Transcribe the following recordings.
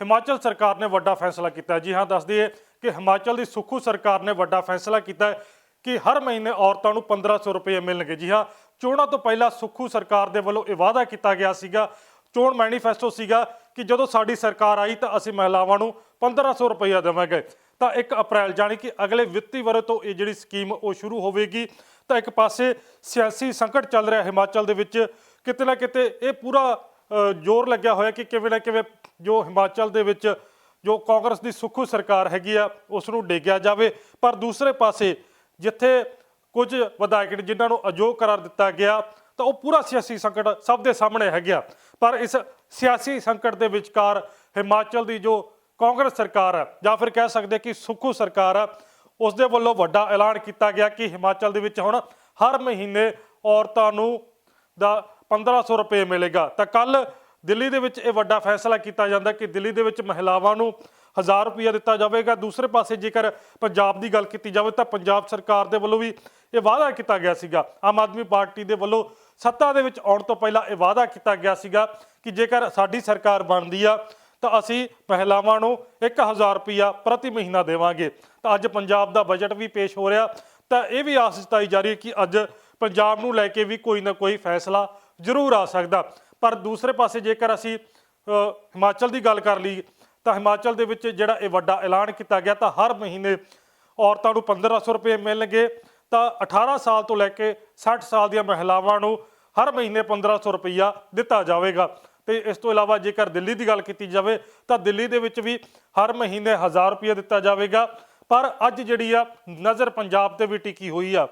ਹਿਮਾਚਲ ਸਰਕਾਰ ਨੇ ਵੱਡਾ ਫੈਸਲਾ ਕੀਤਾ ਜੀ ਹਾਂ, ਦੱਸ ਦਈਏ ਕਿ ਹਿਮਾਚਲ ਦੀ ਸੁਖੂ ਸਰਕਾਰ ਨੇ ਵੱਡਾ ਫੈਸਲਾ ਕੀਤਾ ਕਿ ਹਰ ਮਹੀਨੇ ਔਰਤਾਂ ਨੂੰ 1500 ਰੁਪਏ ਮਿਲਣਗੇ। ਜੀ ਹਾਂ, ਚੋਣਾਂ ਤੋਂ ਪਹਿਲਾਂ ਸੁਖੂ ਸਰਕਾਰ ਦੇ ਵੱਲੋਂ ਇਹ ਵਾਅਦਾ ਕੀਤਾ ਗਿਆ ਸੀਗਾ, ਚੋਣ ਮੈਨੀਫੈਸਟੋ ਸੀਗਾ ਕਿ ਜਦੋਂ ਸਾਡੀ ਸਰਕਾਰ ਆਈ ਤਾਂ ਅਸੀਂ ਮਹਿਲਾਵਾਂ ਨੂੰ 1500 ਰੁਪਏ ਦੇਵਾਂਗੇ। ਤਾਂ 1 ਅਪ੍ਰੈਲ ਜਾਣੀ ਕਿ ਅਗਲੇ ਵਿੱਤੀ ਵਰ੍ਹੇ ਤੋਂ ਇਹ ਜਿਹੜੀ ਸਕੀਮ ਉਹ ਸ਼ੁਰੂ ਹੋਵੇਗੀ। ਤਾਂ ਇੱਕ ਪਾਸੇ ਸਿਆਸੀ ਸੰਕਟ ਚੱਲ ਰਿਹਾ ਹਿਮਾਚਲ ਦੇ ਵਿੱਚ, ਕਿਤੇ ਨਾ ਕਿਤੇ ਇਹ ਪੂਰਾ ਜ਼ੋਰ ਲੱਗਿਆ ਹੋਇਆ ਕਿ ਕਿਵੇਂ ਨਾ ਕਿਵੇਂ ਜੋ ਹਿਮਾਚਲ ਦੇ ਵਿੱਚ ਜੋ ਕਾਂਗਰਸ ਦੀ ਸੁੱਖੂ ਸਰਕਾਰ ਹੈਗੀ ਆ, ਉਸ ਨੂੰ ਡੇਗਿਆ ਜਾਵੇ। ਪਰ ਦੂਸਰੇ ਪਾਸੇ ਜਿੱਥੇ ਕੁਝ ਵਿਧਾਇਕ ਨੇ ਜਿਨ੍ਹਾਂ ਨੂੰ ਅਯੋਗ ਕਰਾਰ ਦਿੱਤਾ ਗਿਆ, ਤਾਂ ਉਹ ਪੂਰਾ ਸਿਆਸੀ ਸੰਕਟ ਸਭ ਦੇ ਸਾਹਮਣੇ ਹੈ ਗਿਆ ਪਰ ਇਸ ਸਿਆਸੀ ਸੰਕਟ ਦੇ ਵਿਚਕਾਰ ਹਿਮਾਚਲ ਦੀ ਜੋ ਕਾਂਗਰਸ ਸਰਕਾਰ ਹੈ ਜਾਂ ਫਿਰ ਕਹਿ ਸਕਦੇ ਕਿ ਸੁੱਖੂ ਸਰਕਾਰ ਹੈ ਉਸ ਦੇ ਵੱਲੋਂ ਵੱਡਾ ਐਲਾਨ ਕੀਤਾ ਗਿਆ ਕਿ ਹਿਮਾਚਲ ਦੇ ਵਿੱਚ ਹੁਣ ਹਰ ਮਹੀਨੇ ਔਰਤਾਂ ਨੂੰ ਦਾ 1500 ਰੁਪਏ ਮਿਲੇਗਾ। ਤਾਂ ਕੱਲ ਦਿੱਲੀ ਦੇ ਵਿੱਚ ਇਹ ਵੱਡਾ ਫੈਸਲਾ ਕੀਤਾ ਜਾਂਦਾ ਕਿ ਦਿੱਲੀ ਦੇ ਵਿੱਚ ਮਹਿਲਾਵਾਂ ਨੂੰ 1000 ਰੁਪਏ ਦਿੱਤਾ ਜਾਵੇਗਾ। ਦੂਸਰੇ ਪਾਸੇ ਜੇਕਰ ਪੰਜਾਬ ਦੀ ਗੱਲ ਕੀਤੀ ਜਾਵੇ ਤਾਂ ਪੰਜਾਬ ਸਰਕਾਰ ਦੇ ਵੱਲੋਂ ਵੀ ਇਹ ਵਾਅਦਾ ਕੀਤਾ ਗਿਆ ਸੀਗਾ। ਆਮ ਆਦਮੀ ਪਾਰਟੀ ਦੇ ਵੱਲੋਂ ਸੱਤਾ ਦੇ ਵਿੱਚ ਆਉਣ ਤੋਂ ਪਹਿਲਾਂ ਇਹ ਵਾਅਦਾ ਕੀਤਾ ਗਿਆ ਸੀਗਾ ਕਿ ਜੇਕਰ ਸਾਡੀ ਸਰਕਾਰ ਬਣਦੀ ਆ, ਤਾਂ ਅਸੀਂ ਮਹਿਲਾਵਾਂ ਨੂੰ 1000 ਰੁਪਇਆ ਪ੍ਰਤੀ ਮਹੀਨਾ ਦੇਵਾਂਗੇ। ਤਾਂ ਅੱਜ ਪੰਜਾਬ ਦਾ ਬਜਟ ਵੀ ਪੇਸ਼ ਹੋ ਰਿਹਾ। ਤਾਂ ਇਹ ਵੀ ਆਸ ਜਤਾਈ ਜਾ ਰਹੀ ਹੈ ਕਿ ਅੱਜ ਪੰਜਾਬ ਨੂੰ ਲੈ ਕੇ ਵੀ ਕੋਈ ਨਾ ਕੋਈ ਫੈਸਲਾ ਜ਼ਰੂਰ ਆ ਸਕਦਾ। ਪਰ ਦੂਸਰੇ ਪਾਸੇ ਜੇਕਰ ਅਸੀਂ ਹਿਮਾਚਲ ਦੀ ਗੱਲ ਕਰ ਲਈ ਤਾਂ ਹਿਮਾਚਲ ਦੇ ਵਿੱਚ ਜਿਹੜਾ ਇਹ ਵੱਡਾ ਐਲਾਨ ਕੀਤਾ ਗਿਆ, ਤਾਂ ਹਰ ਮਹੀਨੇ ਔਰਤਾਂ ਨੂੰ 1500 ਰੁਪਏ ਮਿਲਣਗੇ। ਤਾਂ 18 ਸਾਲ ਤੋਂ ਲੈ ਕੇ 60 ਸਾਲ ਦੀਆਂ ਮਹਿਲਾਵਾਂ ਨੂੰ ਹਰ ਮਹੀਨੇ 1500 ਰੁਪਈਆ ਦਿੱਤਾ ਜਾਵੇਗਾ। ਤੇ ਇਸ ਤੋਂ ਇਲਾਵਾ ਜੇਕਰ ਦਿੱਲੀ ਦੀ ਗੱਲ ਕੀਤੀ ਜਾਵੇ, ਤਾਂ ਦਿੱਲੀ ਦੇ ਵਿੱਚ ਵੀ ਹਰ ਮਹੀਨੇ 1000 ਰੁਪਏ ਦਿੱਤਾ ਜਾਵੇਗਾ। ਪਰ ਅੱਜ ਜਿਹੜੀ ਆ ਨਜ਼ਰ ਪੰਜਾਬ ਤੇ ਵੀ ਟਿਕੀ ਹੋਈ ਆ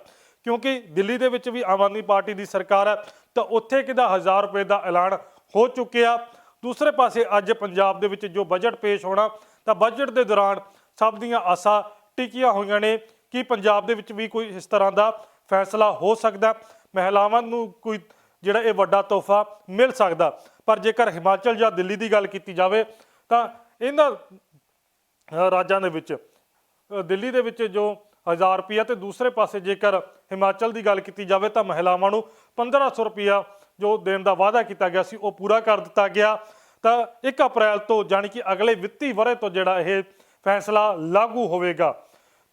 ਕਿਉਂਕਿ ਦਿੱਲੀ ਦੇ ਵਿੱਚ ਵੀ ਆਮ ਆਦਮੀ ਪਾਰਟੀ ਦੀ ਸਰਕਾਰ ਹੈ, ਤਾਂ ਉੱਥੇ ਕਿਦਾ 1000 ਰੁਪਏ ਦਾ ਐਲਾਨ ਹੋ ਚੁੱਕਿਆ। ਦੂਸਰੇ ਪਾਸੇ ਅੱਜ ਪੰਜਾਬ ਦੇ ਵਿੱਚ ਜੋ ਬਜਟ ਪੇਸ਼ ਹੋਣਾ, ਤਾਂ ਬਜਟ ਦੇ ਦੌਰਾਨ ਸਭ ਦੀਆਂ ਆਸਾਂ ਟਿਕੀਆਂ ਹੋਈਆਂ ਨੇ ਕਿ ਪੰਜਾਬ ਦੇ ਵਿੱਚ ਵੀ ਕੋਈ ਇਸ ਤਰ੍ਹਾਂ ਦਾ ਫੈਸਲਾ ਹੋ ਸਕਦਾ ਮਹਿਲਾਵਾਂ ਨੂੰ ਕੋਈ ਜਿਹੜਾ ਇਹ ਵੱਡਾ ਤੋਹਫਾ ਮਿਲ ਸਕਦਾ ਪਰ ਜੇਕਰ ਹਿਮਾਚਲ ਜਾਂ ਦਿੱਲੀ ਦੀ ਗੱਲ ਕੀਤੀ ਜਾਵੇ, ਤਾਂ ਇਹਨਾਂ ਰਾਜਾਂ ਦੇ ਵਿੱਚ ਦਿੱਲੀ ਦੇ ਵਿੱਚ ਜੋ 1000 ਰੁਪਿਆ ਤੇ ਦੂਸਰੇ ਪਾਸੇ ਜੇਕਰ ਹਿਮਾਚਲ ਦੀ ਗੱਲ ਕੀਤੀ ਜਾਵੇ ਤਾਂ ਮਹਿਲਾਵਾਂ ਨੂੰ 1500 ਰੁਪਿਆ ਜੋ ਦੇਣ ਦਾ ਵਾਅਦਾ ਕੀਤਾ ਗਿਆ ਸੀ, ਉਹ ਪੂਰਾ ਕਰ ਦਿੱਤਾ ਗਿਆ। ਤਾਂ 1 ਅਪ੍ਰੈਲ ਤੋਂ ਜਾਣੀ ਕਿ ਅਗਲੇ ਵਿੱਤੀ ਵਰ੍ਹੇ ਤੋਂ ਜਿਹੜਾ ਇਹ ਫੈਸਲਾ ਲਾਗੂ ਹੋਵੇਗਾ,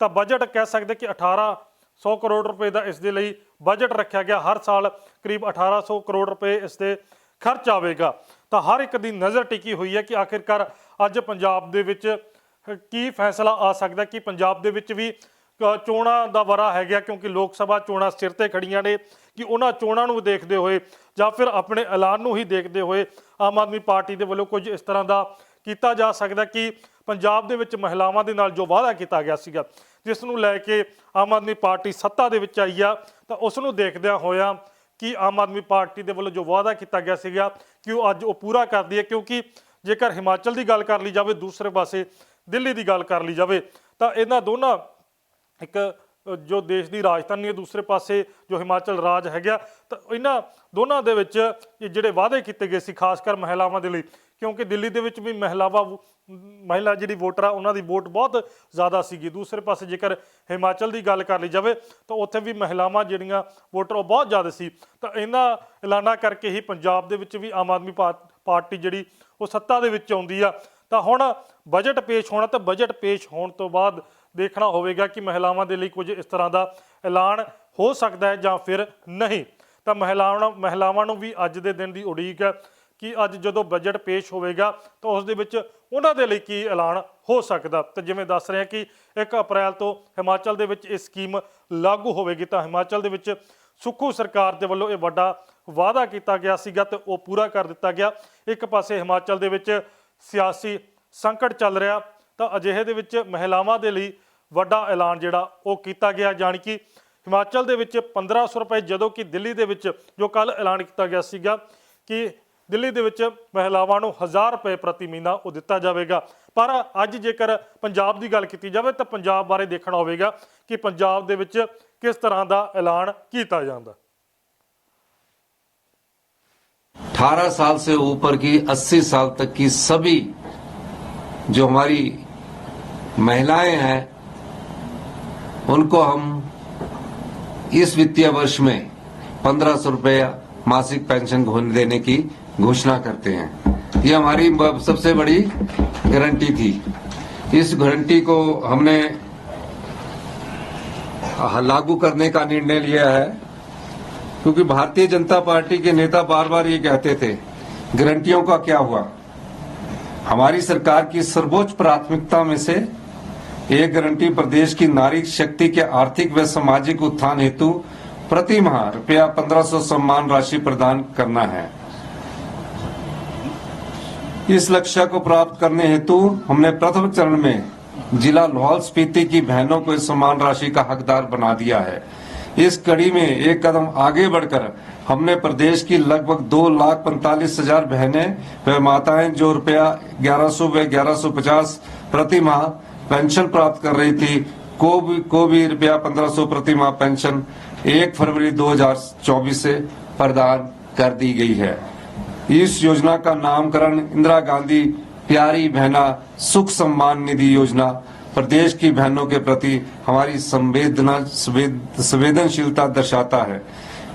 ਤਾਂ ਬਜਟ ਕਹਿ ਸਕਦੇ ਕਿ 1800 ਕਰੋੜ ਰੁਪਏ ਦਾ ਇਸ ਦੇ ਲਈ ਬਜਟ ਰੱਖਿਆ ਗਿਆ। ਹਰ ਸਾਲ ਕਰੀਬ 1800 ਕਰੋੜ ਰੁਪਏ ਇਸ ਤੇ ਖਰਚ ਆਵੇਗਾ। ਤਾਂ ਹਰ ਇੱਕ ਦੀ ਨਜ਼ਰ ਟਿਕੀ ਹੋਈ ਹੈ ਕਿ ਆਖਿਰਕਾਰ ਅੱਜ ਪੰਜਾਬ ਦੇ ਵਿੱਚ ਕੀ ਫੈਸਲਾ ਆ ਸਕਦਾ ਕਿ ਪੰਜਾਬ ਦੇ ਵਿੱਚ ਵੀ ਚੋਣਾਂ ਦਾ ਵਰਾ ਹੈ ਗਿਆ ਕਿਉਂਕਿ ਲੋਕ ਸਭਾ ਚੋਣਾਂ ਸਿਰ ਤੇ ਖੜੀਆਂ ਨੇ ਕਿ ਉਹਨਾਂ ਚੋਣਾਂ ਨੂੰ ਦੇਖਦੇ ਹੋਏ ਜਾਂ ਫਿਰ ਆਪਣੇ ਐਲਾਨ ਨੂੰ ਹੀ ਦੇਖਦੇ ਹੋਏ ਆਮ ਆਦਮੀ ਪਾਰਟੀ ਦੇ ਵੱਲੋਂ ਕੁਝ ਇਸ ਤਰ੍ਹਾਂ ਦਾ ਕੀਤਾ ਜਾ ਸਕਦਾ ਕਿ ਪੰਜਾਬ ਦੇ ਵਿੱਚ ਮਹਿਲਾਵਾਂ ਦੇ ਨਾਲ ਜੋ ਵਾਅਦਾ ਕੀਤਾ ਗਿਆ ਸੀਗਾ, ਜਿਸ ਨੂੰ ਲੈ ਕੇ ਆਮ ਆਦਮੀ ਪਾਰਟੀ ਸੱਤਾ ਦੇ ਵਿੱਚ ਆਈ ਆ, ਤਾਂ ਉਸ ਨੂੰ ਦੇਖਦਿਆਂ ਹੋਇਆਂ ਕਿ ਆਮ ਆਦਮੀ ਪਾਰਟੀ ਦੇ ਵੱਲੋਂ ਜੋ ਵਾਅਦਾ ਕੀਤਾ ਗਿਆ ਸੀਗਾ ਕਿ ਉਹ ਅੱਜ ਉਹ ਪੂਰਾ ਕਰਦੀ ਹੈ, ਕਿਉਂਕਿ ਜੇਕਰ ਹਿਮਾਚਲ ਦੀ ਗੱਲ ਕਰ ਲਈ ਜਾਵੇ, ਦੂਸਰੇ ਪਾਸੇ ਦਿੱਲੀ ਦੀ ਗੱਲ ਕਰ ਲਈ ਜਾਵੇ, ਤਾਂ ਇਹਨਾਂ ਦੋਨਾਂ ਇੱਕ ਜੋ ਦੇਸ਼ ਦੀ ਰਾਜਧਾਨੀ ਹੈ, ਦੂਸਰੇ ਪਾਸੇ ਜੋ ਹਿਮਾਚਲ ਰਾਜ ਹੈਗਾ ਤਾਂ ਇਹਨਾਂ ਦੋਨਾਂ ਦੇ ਵਿੱਚ ਜਿਹੜੇ ਵਾਅਦੇ ਕੀਤੇ ਗਏ ਸੀ, ਖਾਸ ਕਰ ਮਹਿਲਾਵਾਂ ਦੇ ਲਈ, ਕਿਉਂਕਿ ਦਿੱਲੀ ਦੇ ਵਿੱਚ ਵੀ ਮਹਿਲਾਵਾਂ, ਮਹਿਲਾ ਜਿਹੜੀ ਵੋਟਰ ਆ, ਉਹਨਾਂ ਦੀ ਵੋਟ ਬਹੁਤ ਜ਼ਿਆਦਾ ਸੀਗੀ। ਦੂਸਰੇ ਪਾਸੇ ਜੇਕਰ ਹਿਮਾਚਲ ਦੀ ਗੱਲ ਕਰ ਲਈ ਜਾਵੇ, ਤਾਂ ਉੱਥੇ ਵੀ ਮਹਿਲਾਵਾਂ ਜਿਹੜੀਆਂ ਵੋਟਰ, ਉਹ ਬਹੁਤ ਜ਼ਿਆਦਾ ਸੀ। ਤਾਂ ਇਹਨਾਂ ਐਲਾਨਾਂ ਕਰਕੇ ਹੀ ਪੰਜਾਬ ਦੇ ਵਿੱਚ ਵੀ ਆਮ ਆਦਮੀ ਪਾ- ਪਾਰਟੀ ਜਿਹੜੀ, ਉਹ ਸੱਤਾ ਦੇ ਵਿੱਚ ਆਉਂਦੀ ਆ। ਤਾਂ ਹੁਣ ਬਜਟ ਪੇਸ਼ ਹੋਣਾ, ਤਾਂ ਬਜਟ ਪੇਸ਼ ਹੋਣ ਤੋਂ ਬਾਅਦ ਦੇਖਣਾ ਹੋਵੇਗਾ ਕਿ ਮਹਿਲਾਵਾਂ ਦੇ ਲਈ ਕੁਝ ਇਸ ਤਰ੍ਹਾਂ ਦਾ ਐਲਾਨ ਹੋ ਸਕਦਾ ਹੈ ਜਾਂ ਫਿਰ ਨਹੀਂ। ਤਾਂ ਮਹਿਲਾਵਾਂ ਮਹਿਲਾਵਾਂ ਨੂੰ ਵੀ ਅੱਜ ਦੇ ਦਿਨ ਦੀ ਉਡੀਕ ਹੈ ਕਿ ਅੱਜ ਜਦੋਂ ਬਜਟ ਪੇਸ਼ ਹੋਵੇਗਾ ਤਾਂ ਉਸ ਦੇ ਵਿੱਚ ਉਹਨਾਂ ਦੇ ਲਈ ਕੀ ਐਲਾਨ ਹੋ ਸਕਦਾ। ਤਾਂ ਜਿਵੇਂ ਦੱਸ ਰਹੇ ਹਾਂ ਕਿ 1 ਅਪ੍ਰੈਲ ਤੋਂ ਹਿਮਾਚਲ ਦੇ ਵਿੱਚ ਇਹ ਸਕੀਮ ਲਾਗੂ ਹੋਵੇਗੀ ਤਾਂ ਹਿਮਾਚਲ ਦੇ ਵਿੱਚ ਸੁੱਖੂ ਸਰਕਾਰ ਦੇ ਵੱਲੋਂ ਇਹ ਵੱਡਾ ਵਾਅਦਾ ਕੀਤਾ ਗਿਆ ਸੀਗਾ ਤੇ ਉਹ ਪੂਰਾ ਕਰ ਦਿੱਤਾ ਗਿਆ। ਇੱਕ ਪਾਸੇ ਹਿਮਾਚਲ ਦੇ ਵਿੱਚ ਸਿਆਸੀ ਸੰਕਟ ਚੱਲ ਰਿਹਾ ਤਾਂ ਅਜਿਹੇ ਦੇ ਵਿੱਚ ਮਹਿਲਾਵਾਂ ਦੇ ਲਈ ਵੱਡਾ ਐਲਾਨ ਜਿਹੜਾ ਉਹ ਕੀਤਾ ਗਿਆ ਜਾਣੀ ਕਿ ਹਿਮਾਚਲ ਦੇ ਵਿੱਚ 1500 ਰੁਪਏ ਜਦੋਂ ਕਿ ਦਿੱਲੀ ਦੇ ਵਿੱਚ ਜੋ ਕੱਲ ਐਲਾਨ ਕੀਤਾ ਗਿਆ ਸੀਗਾ ਕਿ ਦਿੱਲੀ ਦੇ ਵਿੱਚ ਮਹਿਲਾਵਾਂ ਨੂੰ 1000 ਰੁਪਏ ਪ੍ਰਤੀ ਮਹੀਨਾ ਉਹ ਦਿੱਤਾ ਜਾਵੇਗਾ ਪਰ ਅੱਜ ਜੇਕਰ ਪੰਜਾਬ ਦੀ ਗੱਲ ਕੀਤੀ ਜਾਵੇ ਤਾਂ ਪੰਜਾਬ ਬਾਰੇ ਦੇਖਣਾ ਹੋਵੇਗਾ ਕਿ ਪੰਜਾਬ ਦੇ ਵਿੱਚ ਕਿਸ ਤਰ੍ਹਾਂ ਦਾ ਐਲਾਨ ਕੀਤਾ ਜਾਂਦਾ 18 साल से ऊपर की 80 साल तक की सभी जो हमारी महिलाएँ हैं, उनको हम इस वित्तीय वर्ष में पंद्रह सौ रुपया मासिक पेंशन देने की घोषणा करते हैं। ये हमारी सबसे बड़ी गारंटी थी। इस गारंटी को हमने लागू करने का निर्णय लिया है, क्योंकि भारतीय जनता पार्टी के नेता बार बार ये कहते थे, गारंटियों का क्या हुआ? हमारी सरकार की सर्वोच्च प्राथमिकता में से एक गारंटी प्रदेश की नारी शक्ति के आर्थिक व सामाजिक उत्थान हेतु प्रति माह रुपया 1500 सम्मान राशि प्रदान करना है। इस लक्ष्य को प्राप्त करने हेतु हमने प्रथम चरण में जिला लाहौल स्पीति की बहनों को इस सम्मान राशि का हकदार बना दिया है। इस कड़ी में एक कदम आगे बढ़कर हमने प्रदेश की लगभग दो लाख पैंतालीस हज़ार बहनें व माताएँ जो रुपया ग्यारह सौ व ग्यारह सौ पचास प्रति माह पेंशन प्राप्त कर रही थी। को भी को भी रुपया पंद्रह सौ प्रति माह पेंशन एक फरवरी 2024 से प्रदान कर दी गई है। इस योजना का नामकरण इंदिरा गांधी प्यारी बहना सुख सम्मान निधि योजना, प्रदेश की बहनों के प्रति हमारी संवेदना, संवेद- संवेदनशीलता दर्शाता है।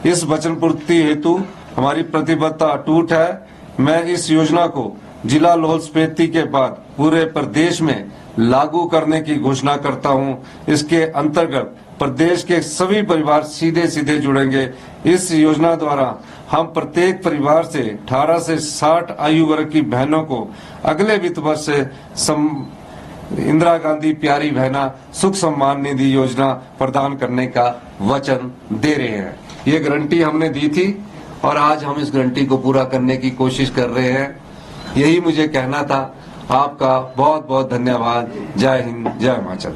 इस वचन पूर्ति हेतु हमारी प्रतिबद्धता अटूट है। मैं इस योजना को जिला लाहौल स्पीति के बाद पूरे प्रदेश में लागू करने की घोषणा करता हूँ। इसके अंतर्गत प्रदेश के सभी परिवार सीधे सीधे जुड़ेंगे। इस योजना द्वारा हम प्रत्येक परिवार से 18 से 60 आयु वर्ग की बहनों को अगले वित्त वर्ष से सम, इंदिरा गांधी प्यारी बहना सुख सम्मान निधि योजना प्रदान करने का वचन दे रहे हैं। ये गारंटी हमने दी थी और आज हम इस गारंटी को पूरा करने की कोशिश कर रहे हैं। यही मुझे कहना था। आपका बहुत बहुत धन्यवाद जय हिंद जय हिमाचल